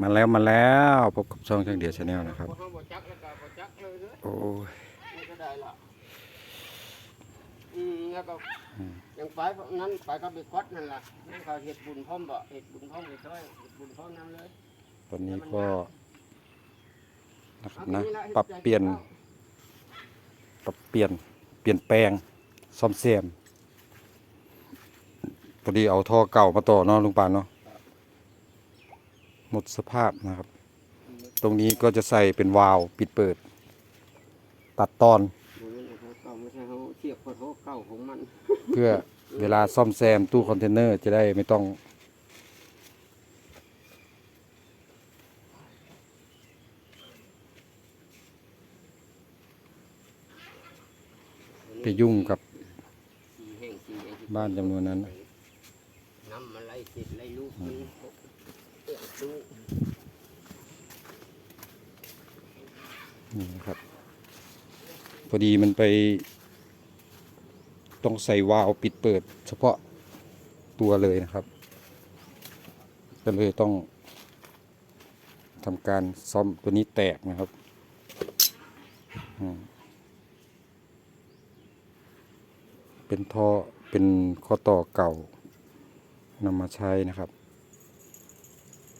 มาแล้วมาแล้วพบกับช่องช่างเดียวชาแนลนะครับบ่บ่จักแล้วก็บ่จักเลยเด้อโอ้ยนี่ก็ได้ละอืมแล้วก็ยังไปนั้นไปกับบิ๊กคอดนั่นล่ะนั่นเขาเฮ็ดบุญพร้อมบ่เฮ็ดบุญพร้อมไปช่วยเฮ็ดบุญพร้อมนํเลยตอนนี้ก็นะครับนะปรับเปลี่ยน ปรับเปลี่ยนเปลี่ยนแปลงซ่อมแซมพอดีเอาท่อเก่ามาต่อเนาะลุงปานเนาะ หมดสภาพนะครับ ตรงนี้ก็จะใส่เป็นวาล์วปิดเปิด ตัดตอนบ่แม่นเอาเก่าไม่ใช่เฮาเทียบกับโทเก่าของมันเพื่อเวลาซ่อมแซมตู้คอนเทนเนอร์จะได้ไม่ต้องไปยุ่งกับสีแห้งสีแดงบ้านจำนวนนั้นน้ำมันไหลติดไหลลูกมันเอื้อตู้ นี่นะครับ พอดีมันไป ต้องใส่วาล์วปิดเปิด เฉพาะตัวเลยนะครับ ก็เลยต้องทำการซ่อมตัวนี้แตกนะครับเป็นท่อเป็นข้อต่อเก่านำมาใช้นะครับ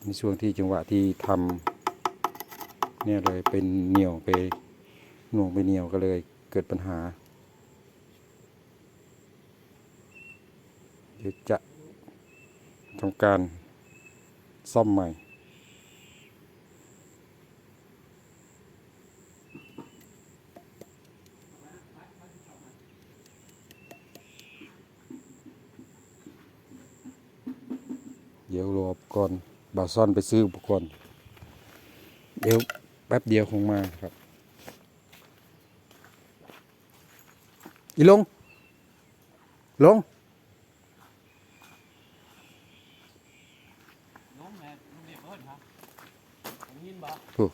ในช่วงที่จังหวะที่ทำเนี่ยเลยเป็นเหนียวไป หน่วงไปเหนียวก็เลยเกิดปัญหา เดี๋ยวจะทำการซ่อมใหม่เดี๋ยวรอก่อนบาซ่อนไปซื้ออุปกรณ์ เดี๋ยวแป๊บเดียวคงมาครับ อีลง ลงน้องแม่น้องเด็กเพิ่นครับผมยินบ่ถูก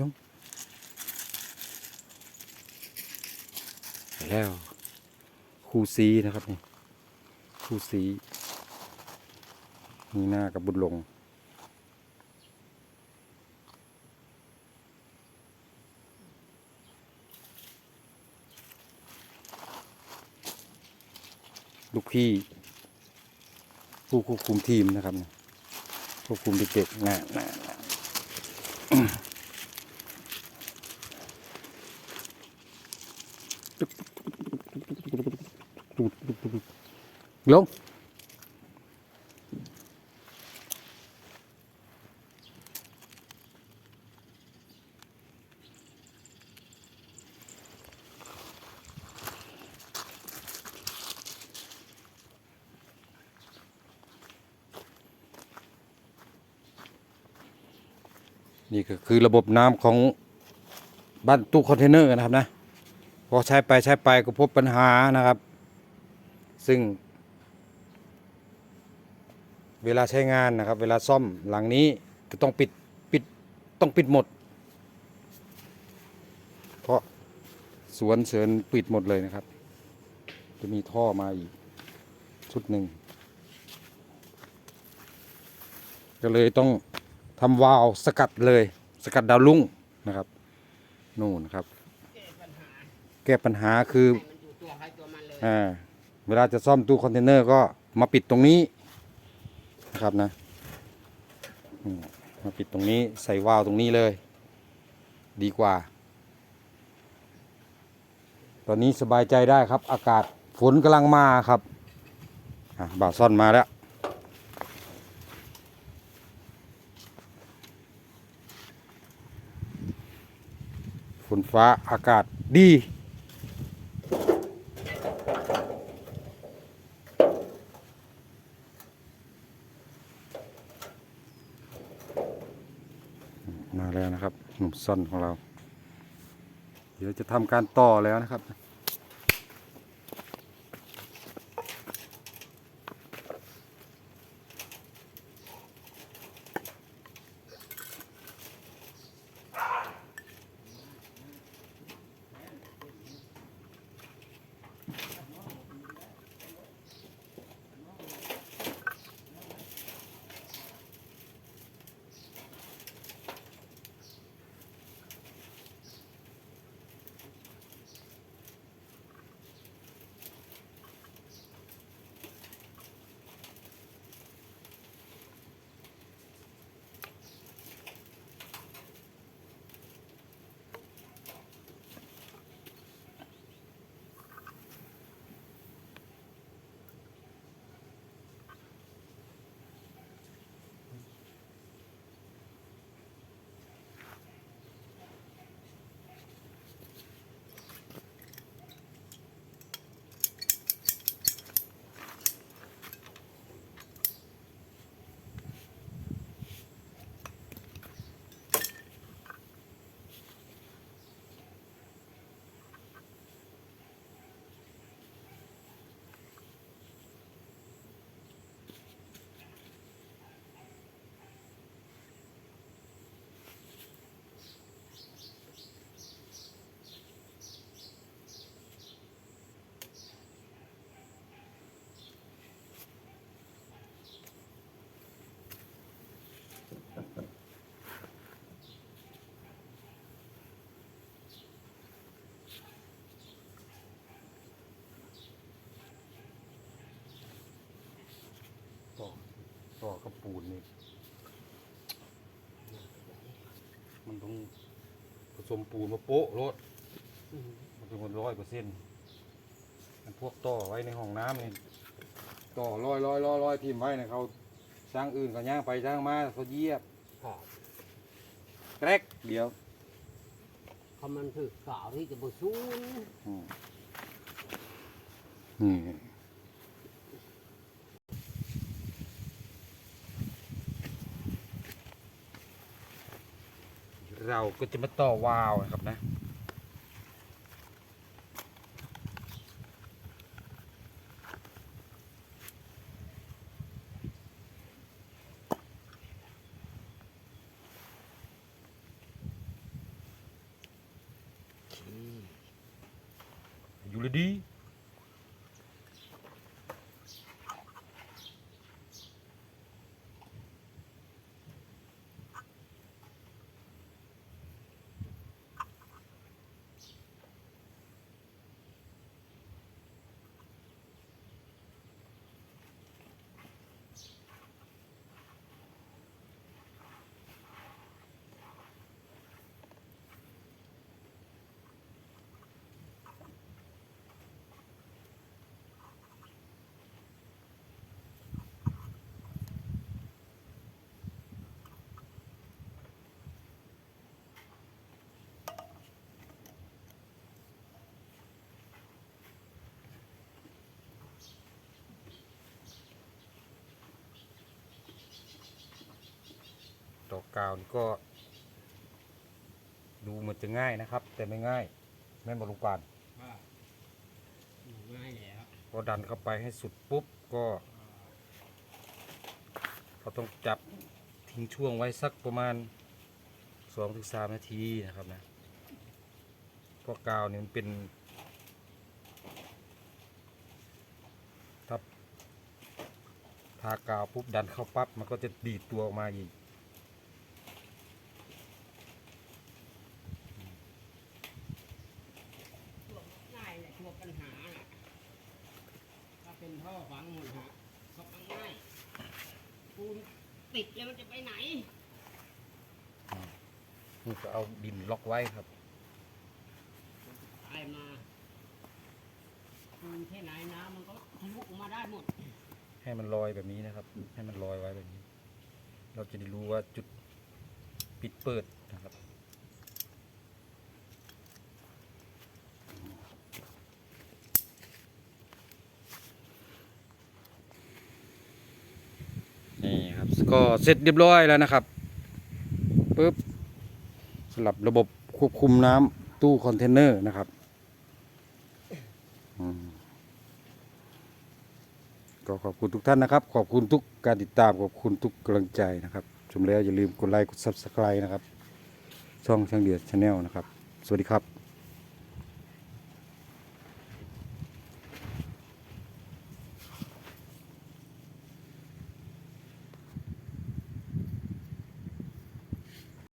ลงไป แล้ว คู่ซีนะครับนี่คู่ซีมีหน้ากับบุญหลง ลูกพี่ ผู้ควบคุมทีมนะครับควบคุมเด็กๆน่ะน่ะน่ะ ลง นี่ก็คือระบบน้ำของบ้านตู้คอนเทนเนอร์นะครับนะ พอใช้ไปใช้ไปก็พบปัญหานะครับ ซึ่ง เวลาใช้งานนะครับ เวลาซ่อมหลังนี้จะต้องปิดปิดต้องปิดหมด เพราะสวนเสริญปิดหมดเลยนะครับ จะมีท่อมาอีกชุดหนึ่งก็เลยต้องทำวาล์วสกัดเลย สกัดดาวลุ่งนะครับ นู่นครับ แก้ปัญหาแก้ปัญหาคือ ให้มันอยู่ตัวใครตัวมันเลย อ่า เวลาจะซ่อมตู้คอนเทนเนอร์ก็มาปิดตรงนี้ นะครับนะมาปิดตรงนี้ใส่วาล์วตรงนี้เลย ดีกว่า ตอนนี้สบายใจได้ครับ อากาศฝนกำลังมาครับบ่าวซ่อนมาแล้วฝนฟ้าอากาศดี มาแล้วนะครับ หนุ่มซ่อนของเรา เดี๋ยวจะทำการต่อแล้วนะครับ ต่อกับปูนนี่มันต้องผสมปูนมาโปะรถอืมมันเป็นคนร้อยเปอร์เซ็นต์มันพวกต่อไว้ในห้องน้ำนี่ต่อร้อยร้อยร้อยร้อยทีมไว้เนี่ยเขาสร้างอื่นก็ย่างไปสร้างมาเขาเหยียบครับแกรกเดียวคำมันคือกล่าวที่จะบ่ซูนอืมนี่ เราก็จะมาต่อวาล์วนะครับนะอยู่เลยดี ดอกกาวนี่ก็ ดูเหมือนจะง่ายนะครับ แต่ไม่ง่ายแม่นบรุปานง่ายแล้วพอดันเข้าไปให้สุดปุ๊บก็เราต้องจับทิ้งช่วงไว้สักประมาณสองถึงสามนาทีนะครับนะเพราะกาวนี่มันเป็นถ้าทากาวปุ๊บดันเข้าปั๊บมันก็จะดีดตัวออกมาอีก ง่ายแหละตัวปัญหาน่ะถ้าเป็นท่ อฝังหมดฮะก็ง่ายปูนติดแล้วมันจะไปไหน นี่ก็เอาดินล็อกไว้ครับ ตายมาปูนแค่ไหนน้ำมันก็ทะลุออกมาได้หมด ให้มันลอยแบบนี้นะครับ ให้มันลอยไว้แบบนี้ เราจะได้รู้ว่าจุดปิดเปิดนะครับ นี่ครับก็เสร็จเรียบร้อยแล้วนะครับปุ๊บสำหรับระบบควบคุมน้ำตู้คอนเทนเนอร์นะครับก็ขอบคุณทุกท่านนะครับ ขอบคุณทุกการติดตามขอบคุณทุกกำลังใจนะครับชมแล้วอย่าลืมกดไลค์กด Subscribe นะครับ ช่องช่างเดียดชาแนลนะครับ สวัสดีครับ